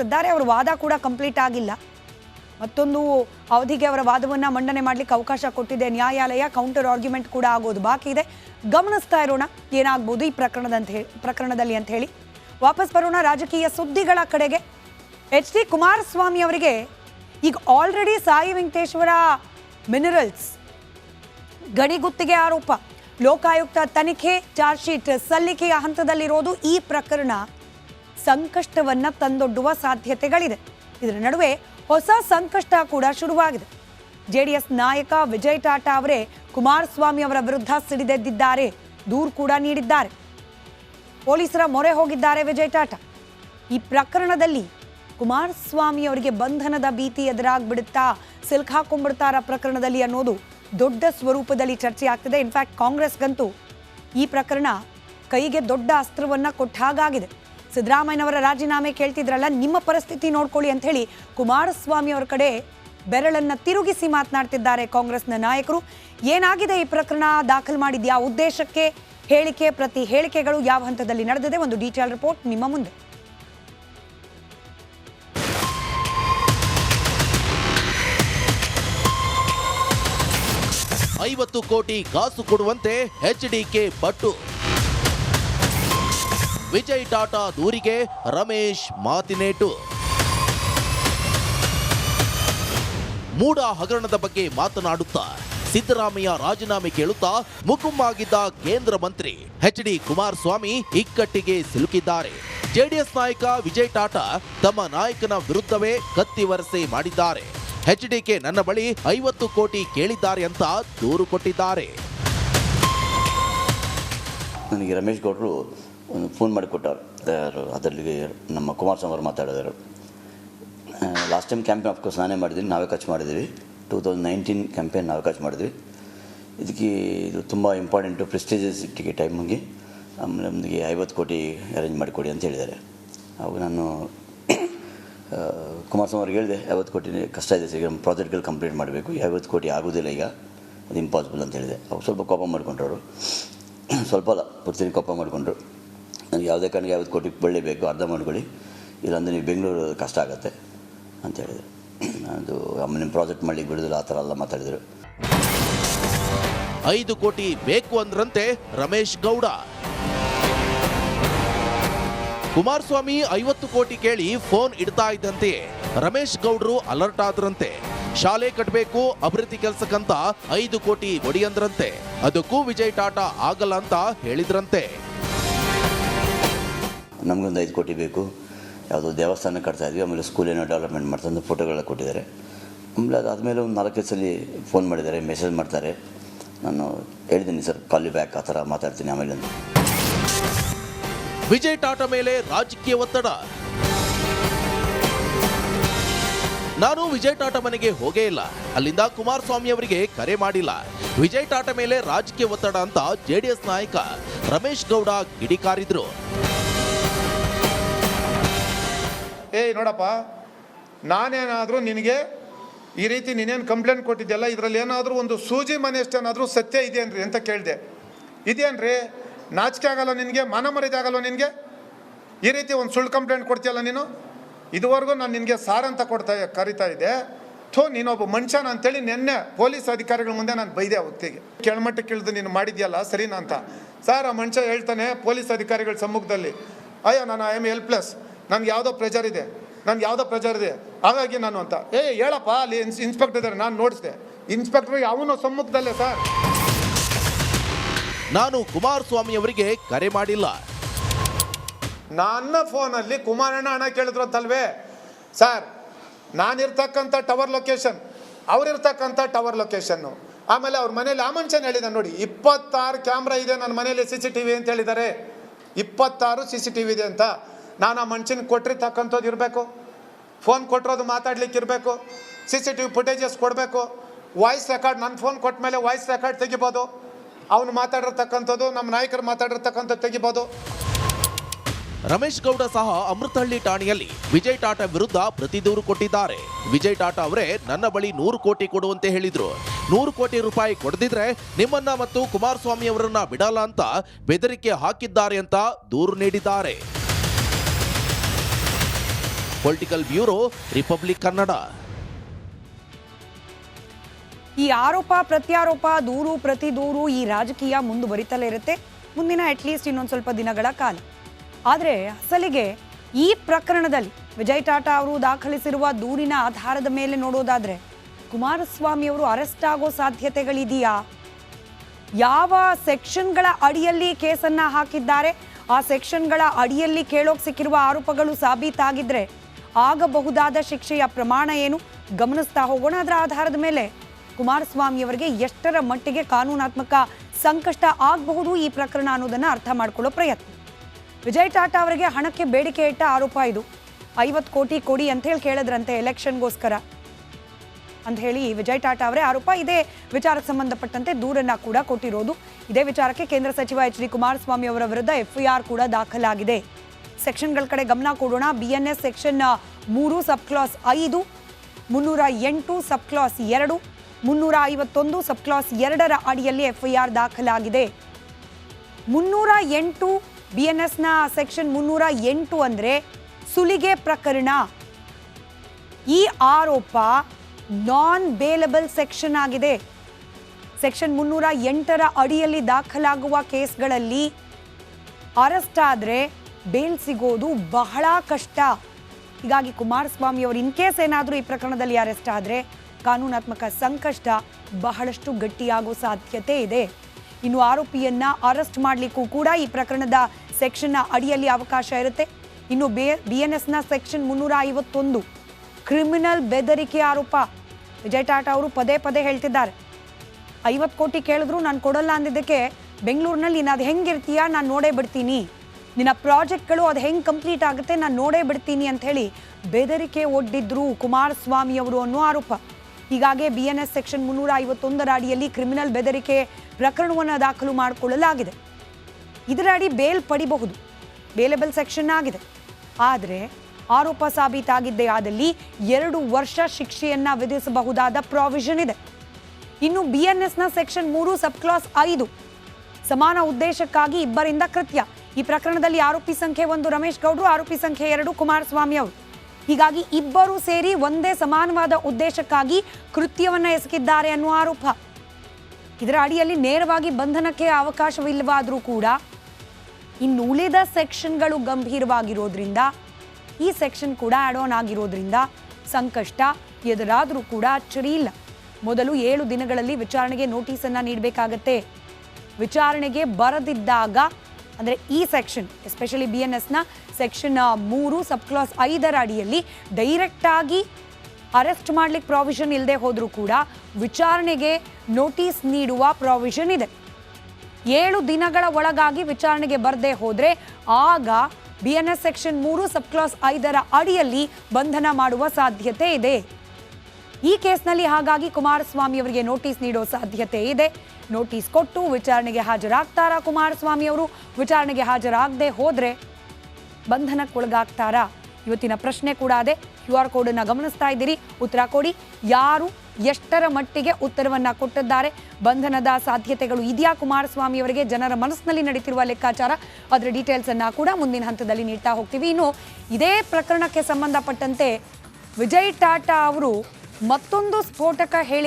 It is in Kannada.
ಇದ್ದಾರೆ ಅವರ ವಾದ ಕೂಡ ಕಂಪ್ಲೀಟ್ ಆಗಿಲ್ಲ. ಮತ್ತೊಂದು ಅವಧಿಗೆ ಅವರ ವಾದವನ್ನ ಮಂಡನೆ ಮಾಡಲಿಕ್ಕೆ ಅವಕಾಶ ಕೊಟ್ಟಿದೆ. ನ್ಯಾಯಾಲಯ ಕೌಂಟರ್ ಆರ್ಗ್ಯುಮೆಂಟ್ ಕೂಡ ಆಗೋದು ಬಾಕಿ ಇದೆ. ಗಮನಿಸ್ತಾ ಇರೋಣ, ಏನಾಗ್ಬೋದು ಈ ಪ್ರಕರಣದ ಅಂತ ಹೇಳಿ ಪ್ರಕರಣದಲ್ಲಿ ಅಂತ ಹೇಳಿ. ವಾಪಸ್ ಬರೋಣ ರಾಜಕೀಯ ಸುದ್ದಿಗಳ ಕಡೆಗೆ. ಎಚ್ ಡಿ ಕುಮಾರಸ್ವಾಮಿ ಅವರಿಗೆ ಈಗ ಆಲ್ರೆಡಿ ಸಾಯಿ ವೆಂಕಟೇಶ್ವರ ಮಿನರಲ್ಸ್ ಗಣಿಗುತ್ತಿಗೆ ಆರೋಪ. ಲೋಕಾಯುಕ್ತ ತನಿಖೆ ಚಾರ್ಜ್ ಶೀಟ್ ಸಲ್ಲಿಕೆಯ ಹಂತದಲ್ಲಿರೋದು ಈ ಪ್ರಕರಣ. ಸಂಕಷ್ಟವನ್ನ ತಂದೊಡ್ಡುವ ಸಾಧ್ಯತೆಗಳಿದೆ. ಇದರ ನಡುವೆ ಹೊಸ ಸಂಕಷ್ಟ ಕೂಡ ಶುರುವಾಗಿದೆ. ಜೆಡಿಎಸ್ ನಾಯಕ ವಿಜಯ್ ಟಾಟಾ ಅವರೇ ಕುಮಾರಸ್ವಾಮಿ ಅವರ ವಿರುದ್ಧ ಸಿಡಿದೆದ್ದಿದ್ದಾರೆ. ದೂರು ಕೂಡ ನೀಡಿದ್ದಾರೆ. ಪೊಲೀಸರ ಮೊರೆ ಹೋಗಿದ್ದಾರೆ ವಿಜಯ್ ಟಾಟಾ. ಈ ಪ್ರಕರಣದಲ್ಲಿ ಕುಮಾರಸ್ವಾಮಿ ಅವರಿಗೆ ಬಂಧನದ ಭೀತಿ ಎದುರಾಗ್ಬಿಡುತ್ತಾ ಸಿಲ್ಕ್ ಹಾಕೊಂಡ್ಬಿಡ್ತಾರ ಪ್ರಕರಣದಲ್ಲಿ ಅನ್ನೋದು ದೊಡ್ಡ ಸ್ವರೂಪದಲ್ಲಿ ಚರ್ಚೆ ಆಗ್ತಿದೆ. ಇನ್ಫ್ಯಾಕ್ಟ್ ಕಾಂಗ್ರೆಸ್ಗಂತೂ ಈ ಪ್ರಕರಣ ಕೈಗೆ ದೊಡ್ಡ ಅಸ್ತ್ರವನ್ನ ಕೊಟ್ಟ ಹಾಗಾಗಿದೆ. ಸಿದ್ದರಾಮಯ್ಯನವರ ರಾಜೀನಾಮೆ ಕೇಳ್ತಿದ್ರಲ್ಲ, ನಿಮ್ಮ ಪರಿಸ್ಥಿತಿ ನೋಡ್ಕೊಳ್ಳಿ ಅಂತ ಹೇಳಿ ಕುಮಾರಸ್ವಾಮಿ ಅವರ ಕಡೆ ಬೆರಳನ್ನ ತಿರುಗಿಸಿ ಮಾತನಾಡ್ತಿದ್ದಾರೆ ಕಾಂಗ್ರೆಸ್ನ ನಾಯಕರು. ಏನಾಗಿದೆ ಈ ಪ್ರಕರಣ? ದಾಖಲು ಮಾಡಿದ ಯಾವ ಉದ್ದೇಶಕ್ಕೆ ಹೇಳಿಕೆ, ಪ್ರತಿ ಹೇಳಿಕೆಗಳು ಯಾವ ಹಂತದಲ್ಲಿ ನಡೆದಿದೆ? ಒಂದು ಡೀಟೇಲ್ ರಿಪೋರ್ಟ್ ನಿಮ್ಮ ಮುಂದೆ. ಐವತ್ತು ಕೋಟಿ ಕಾಸು ಕೊಡುವಂತೆ ಎಚ್ಡಿಕೆ ಪಟ್ಟು ವಿಜಯ್ ಟಾಟಾ ದೂರಿಗೆ ರಮೇಶ್ ಮಾತಿನೇಟು. ಮೂಡ ಹಗರಣದ ಬಗ್ಗೆ ಮಾತನಾಡುತ್ತಾ ಸಿದ್ದರಾಮಯ್ಯ ರಾಜೀನಾಮೆ ಕೇಳುತ್ತಾ ಮುಗುಮ್ಮಾಗಿದ್ದ ಕೇಂದ್ರ ಮಂತ್ರಿ ಎಚ್ ಡಿ ಕುಮಾರಸ್ವಾಮಿ ಇಕ್ಕಟ್ಟಿಗೆ ಸಿಲುಕಿದ್ದಾರೆ. ಜೆಡಿಎಸ್ ನಾಯಕ ವಿಜಯ್ ಟಾಟಾ ತಮ್ಮ ನಾಯಕನ ವಿರುದ್ಧವೇ ಕತ್ತಿ ವರಸೆ ಮಾಡಿದ್ದಾರೆ. ಎಚ್ಡಿಕೆ ನನ್ನ ಬಳಿ ಐವತ್ತು ಕೋಟಿ ಕೇಳಿದ್ದಾರೆ ಅಂತ ದೂರು ಕೊಟ್ಟಿದ್ದಾರೆ. ನನಗೆ ರಮೇಶ್ ಗೌಡರು ಫೋನ್ ಮಾಡಿ ಕೊಟ್ಟರು ಯಾರು? ಅದರಲ್ಲಿ ನಮ್ಮ ಕುಮಾರಸ್ವಾಮಿ ಅವರು ಮಾತಾಡಿದರು. ಲಾಸ್ಟ್ ಟೈಮ್ ಕ್ಯಾಂಪೇನ್ ಅಫ್ಕೋರ್ಸ್ ನಾನೇ ಮಾಡಿದ್ದೀನಿ. ನಾವೇ ಖರ್ಚು ಮಾಡಿದ್ದೀವಿ. ಟೂ ತೌಸಂಡ್ ನೈನ್ಟೀನ್ ಕ್ಯಾಂಪೇನ್ ನಾವೇ ಖರ್ಚು ಮಾಡಿದ್ವಿ. ಇದಕ್ಕೆ ಇದು ತುಂಬ ಇಂಪಾರ್ಟೆಂಟು ಪ್ರೆಸ್ಟೀಜಿಯಸ್ ಟಿಕೆಟ್ ಟೈಮಿಗೆ ಆಮೇಲೆ ನಮಗೆ ಐವತ್ತು ಕೋಟಿ ಅರೇಂಜ್ ಮಾಡಿಕೊಡಿ ಅಂತ ಹೇಳಿದ್ದಾರೆ. ಅವಾಗ ನಾನು ಕುಮಾರ್ ಕುಮಾರಸ್ವಾಮಿ ಅವ್ರಿಗೆ ಹೇಳಿದೆ, ಐವತ್ತು ಕೋಟಿ ಕಷ್ಟ ಇದೆ ಸರ್ ನಮ್ಮ ಪ್ರಾಜೆಕ್ಟ್ಗಳು ಕಂಪ್ಲೀಟ್ ಮಾಡಬೇಕು. ಐವತ್ತು ಕೋಟಿ ಆಗೋದಿಲ್ಲ ಈಗ. ಅದು ಇಂಪಾಸಿಬಲ್ ಅಂತ ಹೇಳಿದೆ. ಅವ್ರು ಸ್ವಲ್ಪ ಕೋಪ ಮಾಡಿಕೊಂಡ್ರು ಸ್ವಲ್ಪ ಅಲ್ಲ, ಪೂರ್ತಿ ಕೋಪ ಮಾಡಿಕೊಂಡ್ರು. ನನಗೆ ಯಾವುದೇ ಕಾರಣಕ್ಕೆ ಐವತ್ತು ಕೋಟಿ ಬೆಳಿಬೇಕು ಅರ್ಧ ಮಾಡ್ಕೊಳ್ಳಿ. ಇಲ್ಲಾಂದರೆ ನೀವು ಬೆಂಗಳೂರು ಕಷ್ಟ ಆಗುತ್ತೆ ಅಂತ ಹೇಳಿದರು. ಅದು ನಿಮ್ಮ ಪ್ರಾಜೆಕ್ಟ್ ಮಾಡಲಿಕ್ಕೆ ಬಿಡೋದಿಲ್ಲ, ಆ ಥರ ಎಲ್ಲ ಮಾತಾಡಿದರು. ಐದು ಕೋಟಿ ಬೇಕು ಅಂದ್ರಂತೆ ರಮೇಶ್ ಗೌಡ. ಕುಮಾರಸ್ವಾಮಿ ಐವತ್ತು ಕೋಟಿ ಕೇಳಿ ಫೋನ್ ಇಡ್ತಾ ಇದ್ದಂತೆಯೇ ರಮೇಶ್ ಗೌಡ್ರು ಅಲರ್ಟ್ ಆದ್ರಂತೆ. ಶಾಲೆ ಕಟ್ಟಬೇಕು ಅಭಿವೃದ್ಧಿ ಕೆಲಸಕ್ಕಂತ ಐದು ಕೋಟಿ ಒಡಿಯಂದ್ರಂತೆ ಅದಕ್ಕೂ ವಿಜಯ್ ಟಾಟಾ ಆಗಲ್ಲ ಅಂತ ಹೇಳಿದ್ರಂತೆ. ನಮಗೊಂದು ಐದು ಕೋಟಿ ಬೇಕು. ಯಾವುದೋ ದೇವಸ್ಥಾನ ಕಟ್ತಾ ಇದ್ವಿ, ಆಮೇಲೆ ಸ್ಕೂಲ್ ಏನೋ ಡೆವಲಪ್ಮೆಂಟ್ ಮಾಡ್ತಾ ಫೋಟೋಗಳೆಲ್ಲ ಕೊಟ್ಟಿದ್ದಾರೆ. ಆಮೇಲೆ ಅದಾದಮೇಲೆ ಒಂದು ನಾಲ್ಕೈದು ಸಲ ಫೋನ್ ಮಾಡಿದ್ದಾರೆ ಮೆಸೇಜ್ ಮಾಡ್ತಾರೆ. ನಾನು ಹೇಳಿದ್ದೀನಿ ಸರ್ ಕಾಲ್ ಬ್ಯಾಕ್ ಆ ಥರ ಮಾತಾಡ್ತೀನಿ ಆಮೇಲೆ. ವಿಜಯ್ ಟಾಟಾ ಮೇಲೆ ರಾಜಕೀಯ ಒತ್ತಡ. ನಾನು ವಿಜಯ್ ಟಾಟಾ ಮನೆಗೆ ಹೋಗೇ ಇಲ್ಲ. ಅಲ್ಲಿಂದ ಕುಮಾರಸ್ವಾಮಿ ಅವರಿಗೆ ಕರೆ ಮಾಡಿಲ್ಲ. ವಿಜಯ್ ಟಾಟಾ ಮೇಲೆ ರಾಜಕೀಯ ಒತ್ತಡ ಅಂತ ಜೆಡಿಎಸ್ ನಾಯಕ ರಮೇಶ್ ಗೌಡ ಕಿಡಿಕಾರಿದ್ರು ಏಯ್, ನೋಡಪ್ಪ. ನಾನೇನಾದರೂ ನಿನಗೆ ಈ ರೀತಿ ನೀನೇನು ಕಂಪ್ಲೇಂಟ್ ಕೊಟ್ಟಿದ್ದೆಲ್ಲ ಇದರಲ್ಲಿ ಏನಾದರೂ ಒಂದು ಸೂಜಿ ಮನೆಯಷ್ಟೇನಾದರೂ ಸತ್ಯ ಇದೆಯೇನ್ರಿ ಅಂತ ಕೇಳಿದೆ. ಇದೇನ್ರಿ? ನಾಚಿಕೆ ಆಗಲ್ಲ ನಿನಗೆ? ಮಾನ ಮರ್ಯಾದೆ ಆಗಲ್ಲ ನಿನಗೆ? ಈ ರೀತಿ ಒಂದು ಸುಳ್ಳು ಕಂಪ್ಲೇಂಟ್ ಕೊಡ್ತೀಯಲ್ಲ ನೀನು? ಇದುವರೆಗೂ ನಾನು ನಿನಗೆ ಸಾರ್ ಅಂತ ಕೊಡ್ತಾ ಕರಿತಾ ಇದ್ದೆ. ಥೋ, ನೀನೊಬ್ಬ ಮನುಷ್ಯನ ಅಂತೇಳಿ ನಿನ್ನೆ ಪೊಲೀಸ್ ಅಧಿಕಾರಿಗಳ ಮುಂದೆ ನಾನು ಬೈದೆ ಹೊತ್ತಿಗೆ ಕೆಳಮಟ್ಟಕ್ಕೆ ಇಳಿದು ನೀನು ಮಾಡಿದ್ಯಲ್ಲ, ಸರಿನಾ ಅಂತ. ಸರ್ ಆ ಮನುಷ್ಯ ಹೇಳ್ತಾನೆ ಪೊಲೀಸ್ ಅಧಿಕಾರಿಗಳ ಸಮ್ಮುಖದಲ್ಲಿ, ಅಯ್ಯೋ, ನಾನು ಐ ಎಂ ಹೆಲ್ಪ್ಲೆಸ್ ನನ್ಗೆ ಯಾವುದೋ ಪ್ರೆಜರ್ ಇದೆ. ನಮ್ಗೆ ಯಾವುದೋ ಪ್ರೆಜರ್ ಇದೆ. ಹಾಗಾಗಿ ನಾನು ಅಂತ. ಏ ಹೇಳಪ್ಪ ಅಲ್ಲಿ ಇನ್ಸ್ ಇನ್ಸ್ಪೆಕ್ಟರ್ ಇದ್ದಾರೆ ನಾನು ನೋಡಿಸಿದೆ. ಇನ್ಸ್ಪೆಕ್ಟರ್ ಯಾವನೋ ಸಮ್ಮುಖದಲ್ಲೇ ಸರ್. ನಾನು ಕುಮಾರಸ್ವಾಮಿ ಅವರಿಗೆ ಕರೆ ಮಾಡಿಲ್ಲ. ನನ್ನ ಫೋನಲ್ಲಿ ಕುಮಾರಣ್ಣ ಹಣ ಕೇಳಿದ್ರು ಅಂತಲ್ವೇ? ಸರ್ ನಾನಿರ್ತಕ್ಕಂಥ ಟವರ್ ಲೊಕೇಶನ್ ಅವರಿರ್ತಕ್ಕಂಥ ಟವರ್ ಲೊಕೇಶನ್ನು ಆಮೇಲೆ ಅವ್ರ ಮನೇಲಿ ಆಮಂಚನ್ ಹೇಳಿದ ನೋಡಿ ಇಪ್ಪತ್ತಾರು ಕ್ಯಾಮ್ರಾ ಇದೆ ನನ್ನ ಮನೇಲಿ ಸಿ ಸಿ ಟಿ ವಿ ಅಂತ ಹೇಳಿದ್ದಾರೆ. ಇಪ್ಪತ್ತಾರು ಸಿ ಸಿ ಟಿ ವಿ ಇದೆ ಅಂತ. ನಾನು ಆ ಮನುಷ್ಯನಿಗೆ ಕೊಟ್ಟಿರ್ತಕ್ಕಂಥದ್ದು ಇರಬೇಕು. ಫೋನ್ ಕೊಟ್ಟಿರೋದು ಮಾತಾಡ್ಲಿಕ್ಕೆ ಇರಬೇಕು C C T V footages ಕೊಡಬೇಕು. ವಾಯ್ಸ್ ರೆಕಾರ್ಡ್ ನನ್ನ ಫೋನ್ ಕೊಟ್ಟ ಮೇಲೆ ವಾಯ್ಸ್ ರೆಕಾರ್ಡ್ ತೆಗಿಬೋದು. ಅವನು ಮಾತಾಡಿರ್ತಕ್ಕಂಥದ್ದು, ನಮ್ಮ ನಾಯಕರು ಮಾತಾಡಿರ್ತಕ್ಕಂಥದ್ದು ತೆಗಿಬೋದು. ರಮೇಶ್ ಗೌಡ ಸಹ ಅಮೃತಹಳ್ಳಿ ಠಾಣೆಯಲ್ಲಿ ವಿಜಯ್ ಟಾಟಾ ವಿರುದ್ಧ ಪ್ರತಿ ದೂರು ಕೊಟ್ಟಿದ್ದಾರೆ. ವಿಜಯ್ ಟಾಟಾ ಅವರೇ ನನ್ನ ಬಳಿ ನೂರು ಕೋಟಿ ಕೊಡುವಂತೆ ಹೇಳಿದ್ರು. ನೂರು ಕೋಟಿ ರೂಪಾಯಿ ಕೊಡದಿದ್ರೆ ನಿಮ್ಮನ್ನ ಮತ್ತು ಕುಮಾರಸ್ವಾಮಿ ಅವರನ್ನ ಬಿಡಲ್ಲ ಅಂತ ಬೆದರಿಕೆ ಹಾಕಿದ್ದಾರೆ ಅಂತ ದೂರು ನೀಡಿದ್ದಾರೆ. Political bureau, Republic Kannada. ಈ ಆರೋಪ, ಪ್ರತ್ಯಾರೋಪ, ದೂರು ಪ್ರತಿ ದೂರು ಈ ರಾಜಕೀಯ ಮುಂದುವರಿತಲೇ ಇರುತ್ತೆ. ಮುಂದಿನ ಅಟ್ಲೀಸ್ಟ್ ಇನ್ನೊಂದು ಸ್ವಲ್ಪ ದಿನಗಳ ಕಾಲ. ಆದರೆ ಅಸಲಿಗೆ ಈ ಪ್ರಕರಣದಲ್ಲಿ ವಿಜಯ್ ಟಾಟಾ ಅವರು ದಾಖಲಿಸಿರುವ ದೂರಿನ ಆಧಾರದ ಮೇಲೆ ನೋಡೋದಾದರೆ ಕುಮಾರಸ್ವಾಮಿ ಅವರು ಅರೆಸ್ಟ್ ಆಗೋ ಸಾಧ್ಯತೆಗಳಿದೆಯಾ? ಯಾವ ಸೆಕ್ಷನ್ಗಳ ಅಡಿಯಲ್ಲಿ ಕೇಸನ್ನ ಹಾಕಿದ್ದಾರೆ? ಆ ಸೆಕ್ಷನ್ಗಳ ಅಡಿಯಲ್ಲಿ ಕೇಳೋಕೆ ಸಿಕ್ಕಿರುವ ಆರೋಪಗಳು ಸಾಬೀತಾಗಿದ್ರೆ ಆಗಬಹುದಾದ ಶಿಕ್ಷೆಯ ಪ್ರಮಾಣ ಏನು? ಗಮನಿಸ್ತಾ ಹೋಗೋಣ. ಅದರ ಆಧಾರದ ಮೇಲೆ ಕುಮಾರಸ್ವಾಮಿಯವರಿಗೆ ಎಷ್ಟರ ಮಟ್ಟಿಗೆ ಕಾನೂನಾತ್ಮಕ ಸಂಕಷ್ಟ ಆಗಬಹುದು ಈ ಪ್ರಕರಣ ಅನ್ನೋದನ್ನು ಅರ್ಥ ಮಾಡಿಕೊಳ್ಳೋ ಪ್ರಯತ್ನ. ವಿಜಯ್ ಟಾಟಾ ಅವರಿಗೆ ಹಣಕ್ಕೆ ಬೇಡಿಕೆ ಇಟ್ಟ ಆರೋಪ ಇದು. ಐವತ್ತು ಕೋಟಿ ಕೊಡಿ ಅಂತ ಹೇಳಿ ಕೇಳಿದ್ರಂತೆ ಎಲೆಕ್ಷನ್ಗೋಸ್ಕರ. ಅಂತ ಹೇಳಿ ವಿಜಯ್ ಟಾಟಾ ಅವರೇ ಆರೋಪ. ಇದೇ ವಿಚಾರಕ್ಕೆ ಸಂಬಂಧಪಟ್ಟಂತೆ ದೂರನ್ನ ಕೂಡ ಕೊಟ್ಟಿರೋದು. ಇದೇ ವಿಚಾರಕ್ಕೆ ಕೇಂದ್ರ ಸಚಿವ ಎಚ್ ಡಿ ಕುಮಾರಸ್ವಾಮಿ ಅವರ ವಿರುದ್ಧ ಎಫ್ಐಆರ್ ಕೂಡ ದಾಖಲಾಗಿದೆ. ಸೆಕ್ಷನ್ಗಳ ಕಡೆ ಗಮನ ಕೊಡೋಣ. ಬಿ ಎನ್ ಎಸ್ ಸೆಕ್ಷನ್ ಮೂರು ಸಬ್ ಕ್ಲಾಸ್ ಐದು, ಮುನ್ನೂರ ಎಂಟು ಸಬ್ ಕ್ಲಾಸ್ ಎರಡು, ಮುನ್ನೂರ ಐವತ್ತೊಂದು ಸಬ್ ಕ್ಲಾಸ್ ಎರಡರ ಅಡಿಯಲ್ಲಿ ಎಫ್ಐಆರ್ ದಾಖಲಾಗಿದೆ. ಮುನ್ನೂರ ಎಂಟು ಬಿ ಎನ್ ಎಸ್ನ ಸೆಕ್ಷನ್ ಮುನ್ನೂರ ಎಂಟು ಅಂದರೆ ಸುಲಿಗೆ ಪ್ರಕರಣ. ಈ ಆರೋಪ ನಾನ್ ಬೇಲಬಲ್ ಸೆಕ್ಷನ್ ಆಗಿದೆ. ಸೆಕ್ಷನ್ ಮುನ್ನೂರ ಎಂಟರ ಅಡಿಯಲ್ಲಿ ದಾಖಲಾಗುವ ಕೇಸ್ಗಳಲ್ಲಿ ಅರೆಸ್ಟ್ ಆದರೆ ಬೇಲ್ ಸಿಗೋದು ಬಹಳ ಕಷ್ಟ. ಹೀಗಾಗಿ ಕುಮಾರಸ್ವಾಮಿ ಅವರು ಇನ್ ಕೇಸ್ ಏನಾದರೂ ಈ ಪ್ರಕರಣದಲ್ಲಿ ಅರೆಸ್ಟ್ ಆದರೆ ಕಾನೂನಾತ್ಮಕ ಸಂಕಷ್ಟ ಬಹಳಷ್ಟು ಗಟ್ಟಿಯಾಗೋ ಸಾಧ್ಯತೆ ಇದೆ. ಇನ್ನು ಆರೋಪಿಯನ್ನ ಅರೆಸ್ಟ್ ಮಾಡಲಿಕ್ಕೂ ಕೂಡ ಈ ಪ್ರಕರಣದ ಸೆಕ್ಷನ್ನ ಅಡಿಯಲ್ಲಿ ಅವಕಾಶ ಇರುತ್ತೆ. ಇನ್ನು ಬೆ ಬಿ ಎನ್ ಎಸ್ನ ಸೆಕ್ಷನ್ ಮುನ್ನೂರ ಐವತ್ತೊಂದು ಕ್ರಿಮಿನಲ್ ಬೆದರಿಕೆ ಆರೋಪ. ವಿಜಯ್ ಟಾಟಾ ಅವರು ಪದೇ ಪದೇ ಹೇಳ್ತಿದ್ದಾರೆ. ಐವತ್ತು ಕೋಟಿ ಕೇಳಿದ್ರು, ನಾನು ಕೊಡಲ್ಲ ಅಂದಿದ್ದಕ್ಕೆ ಬೆಂಗಳೂರಿನಲ್ಲಿ ನಾನು ಅದು ಹೆಂಗಿರ್ತೀಯ? ನಾನು ನೋಡೇ ಬಿಡ್ತೀನಿ. ನಿನ್ನ ಪ್ರಾಜೆಕ್ಟ್ಗಳು ಅದು ಹೆಂಗೆ ಕಂಪ್ಲೀಟ್ ಆಗುತ್ತೆ ನಾನು ನೋಡೇ ಬಿಡ್ತೀನಿ ಅಂತ ಹೇಳಿ ಬೆದರಿಕೆ ಒಡ್ಡಿದ್ರು ಕುಮಾರಸ್ವಾಮಿ ಅವರು ಅನ್ನೋ ಆರೋಪ. ಹೀಗಾಗಿ ಬಿ ಎನ್ ಎಸ್ ಸೆಕ್ಷನ್ ಮುನ್ನೂರ ಐವತ್ತೊಂದರ ಅಡಿಯಲ್ಲಿ ಕ್ರಿಮಿನಲ್ ಬೆದರಿಕೆ ಪ್ರಕರಣವನ್ನು ದಾಖಲು ಮಾಡಿಕೊಳ್ಳಲಾಗಿದೆ. ಇದರ ಅಡಿ ಬೇಲ್ ಪಡಿಬಹುದು. ಬೇಲೆಬಲ್ ಸೆಕ್ಷನ್ ಆಗಿದೆ. ಆದರೆ ಆರೋಪ ಸಾಬೀತಾಗಿದ್ದೇ ಆದಲ್ಲಿ ಎರಡು ವರ್ಷ ಶಿಕ್ಷೆಯನ್ನ ವಿಧಿಸಬಹುದಾದ ಪ್ರಾವಿಷನ್ ಇದೆ. ಇನ್ನು ಬಿ ಎನ್ ಎಸ್ನ ಸೆಕ್ಷನ್ ಮೂರು ಸಬ್ ಕ್ಲಾಸ್ ಐದು. ಸಮಾನ ಉದ್ದೇಶಕ್ಕಾಗಿ ಇಬ್ಬರಿಂದ ಕೃತ್ಯ. ಈ ಪ್ರಕರಣದಲ್ಲಿ ಆರೋಪಿ ಸಂಖ್ಯೆ ಒಂದು ರಮೇಶ್ ಗೌಡರು, ಆರೋಪಿ ಸಂಖ್ಯೆ ಎರಡು ಕುಮಾರಸ್ವಾಮಿ ಅವರು. ಹೀಗಾಗಿ ಇಬ್ಬರು ಸೇರಿ ಒಂದೇ ಸಮಾನವಾದ ಉದ್ದೇಶಕ್ಕಾಗಿ ಕೃತ್ಯವನ್ನ ಎಸಗಿದ್ದಾರೆ ಅನ್ನುವ ಆರೋಪ. ಇದರ ಅಡಿಯಲ್ಲಿ ನೇರವಾಗಿ ಬಂಧನಕ್ಕೆ ಅವಕಾಶವಿಲ್ಲವಾದರೂ ಕೂಡ ಇನ್ನು ಉಳಿದ ಸೆಕ್ಷನ್ಗಳು ಗಂಭೀರವಾಗಿರೋದ್ರಿಂದ, ಈ ಸೆಕ್ಷನ್ ಕೂಡ ಆಡ್ ಆನ್ ಆಗಿರೋದ್ರಿಂದ ಸಂಕಷ್ಟ ಎದುರಾದರೂ ಕೂಡ ಅಚ್ಚರಿ ಇಲ್ಲ. ಮೊದಲು ಏಳು ದಿನಗಳಲ್ಲಿ ವಿಚಾರಣೆಗೆ ನೋಟಿಸನ್ನು ನೀಡಬೇಕಾಗತ್ತೆ. ವಿಚಾರಣೆಗೆ ಬರದಿದ್ದಾಗ ಅಂದರೆ ಈ ಸೆಕ್ಷನ್ ಎಸ್ಪೆಷಲಿ ಬಿ ಎನ್ ಎಸ್ನ ಸೆಕ್ಷನ್ ಮೂರು ಸಬ್ ಕ್ಲಾಸ್ ಐದರ ಅಡಿಯಲ್ಲಿ ಡೈರೆಕ್ಟಾಗಿ ಅರೆಸ್ಟ್ ಮಾಡ್ಲಿಕ್ಕೆ ಪ್ರಾವಿಷನ್ ಇಲ್ಲದೆ ಹೋದರೂ ಕೂಡ ವಿಚಾರಣೆಗೆ ನೋಟಿಸ್ ನೀಡುವ ಪ್ರಾವಿಷನ್ ಇದೆ. ಏಳು ದಿನಗಳ ಒಳಗಾಗಿ ವಿಚಾರಣೆಗೆ ಬರದೆ ಹೋದರೆ ಆಗ ಬಿ ಎನ್ ಎಸ್ ಸೆಕ್ಷನ್ ಮೂರು ಸಬ್ ಕ್ಲಾಸ್ ಐದರ ಅಡಿಯಲ್ಲಿ ಬಂಧನ ಮಾಡುವ ಸಾಧ್ಯತೆ ಇದೆ. ಈ ಕೇಸ್ನಲ್ಲಿ ಹಾಗಾಗಿ ಕುಮಾರಸ್ವಾಮಿ ಅವರಿಗೆ ನೋಟಿಸ್ ನೀಡೋ ಸಾಧ್ಯತೆ ಇದೆ. ನೋಟಿಸ್ ಕೊಟ್ಟು ವಿಚಾರಣೆಗೆ ಹಾಜರಾಗ್ತಾರಾ ಕುಮಾರಸ್ವಾಮಿ ಅವರು? ವಿಚಾರಣೆಗೆ ಹಾಜರಾಗದೆ ಹೋದ್ರೆ ಬಂಧನಕ್ಕೊಳಗಾಗ್ತಾರಾ? ಇವತ್ತಿನ ಪ್ರಶ್ನೆ ಕೂಡ ಅದೇ. ಕ್ಯೂ ಆರ್ ಕೋಡನ್ನು ಗಮನಿಸ್ತಾ ಇದ್ದೀರಿ. ಉತ್ತರ ಕೊಡಿ. ಯಾರು ಎಷ್ಟರ ಮಟ್ಟಿಗೆ ಉತ್ತರವನ್ನು ಕೊಟ್ಟಿದ್ದಾರೆ? ಬಂಧನದ ಸಾಧ್ಯತೆಗಳು ಇದೆಯಾ ಕುಮಾರಸ್ವಾಮಿ ಅವರಿಗೆ? ಜನರ ಮನಸ್ಸಿನಲ್ಲಿ ನಡೀತಿರುವ ಲೆಕ್ಕಾಚಾರ? ಅದರ ಡೀಟೇಲ್ಸ್ ಅನ್ನ ಕೂಡ ಮುಂದಿನ ಹಂತದಲ್ಲಿ ನೀಡ್ತಾ ಹೋಗ್ತೀವಿ. ಇನ್ನು ಇದೇ ಪ್ರಕರಣಕ್ಕೆ ಸಂಬಂಧಪಟ್ಟಂತೆ ವಿಜಯ್ ಟಾಟಾ ಅವರು ಮತ್ತೊಂದು ಸ್ಫೋಟಕ ಹೇಳಿ